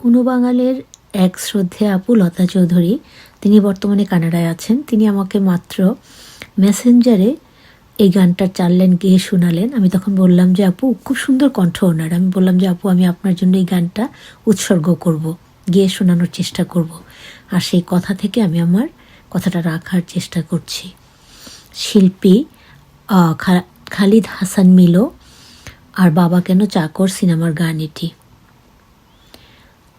উনবাঙালের এক শ্রদ্ধে আপু লতা চৌধুরী, তিনি বর্তমানে কানাডায় আছেন। তিনি আমাকে মাত্র মেসেঞ্জারে এই গানটার চার লাইন গেয়ে শোনালেন। আমি তখন বললাম যে, আপু, খুব সুন্দর কণ্ঠ ওনার। আমি বললাম যে, আপু, আমি আপনার জন্য এই গানটা উৎসর্গ করব, গেয়ে শোনানোর চেষ্টা করব। আর সেই কথা থেকে আমি আমার কথাটা রাখার চেষ্টা করছি। শিল্পী খালিদ হাসান মিলো, আর বাবা কেন চাকর সিনেমার গান এটি।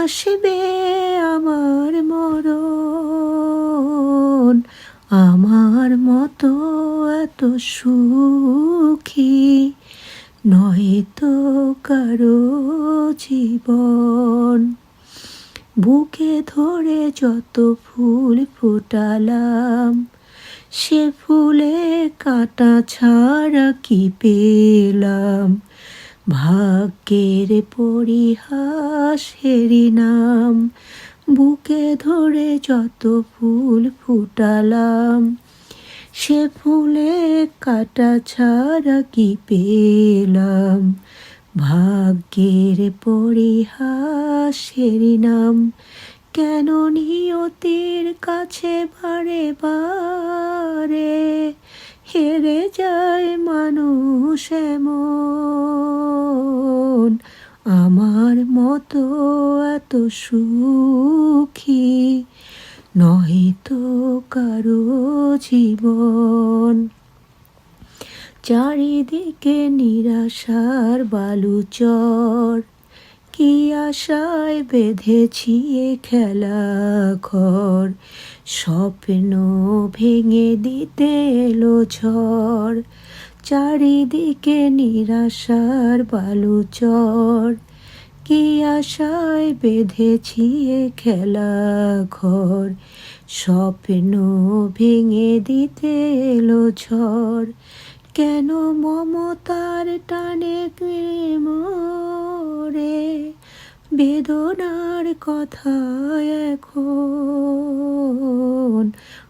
আসবে আমার মরণ। আমার মতো এত সুখী নয়তো কারও জীবন। বুকে ধরে যত ফুল ফুটালাম, সে ফুলে কাটা ছাড়া কি পেলাম? ভাগ্যের পরিহাসেরই নাম, বুকে ধরে যত ফুল ফুটালাম, সে ফুলে কাটা ছাড়া কি পেলাম? ভাগ্যের পরিহাসেরই নাম, কেন নিয়তির কাছে বারে বারে হেরে যায় মানুষ এমন আমার মতো এত সুখী নয়তো কারও জীবন। চারিদিকে নিরাশার বালুচর, কি আশায় বেঁধেছি এ খেলা ঘর? স্বপ্ন ভেঙে দিতে এলো ঝড় চারিদিকে নিরাশার বালুচর। কি আশায় বেঁধেছি এ খেলা ঘর স্বপ্ন ভেঙে দিতে এলো ঝড়। কেন মমতার টানে মরে বেদনার কথা এখন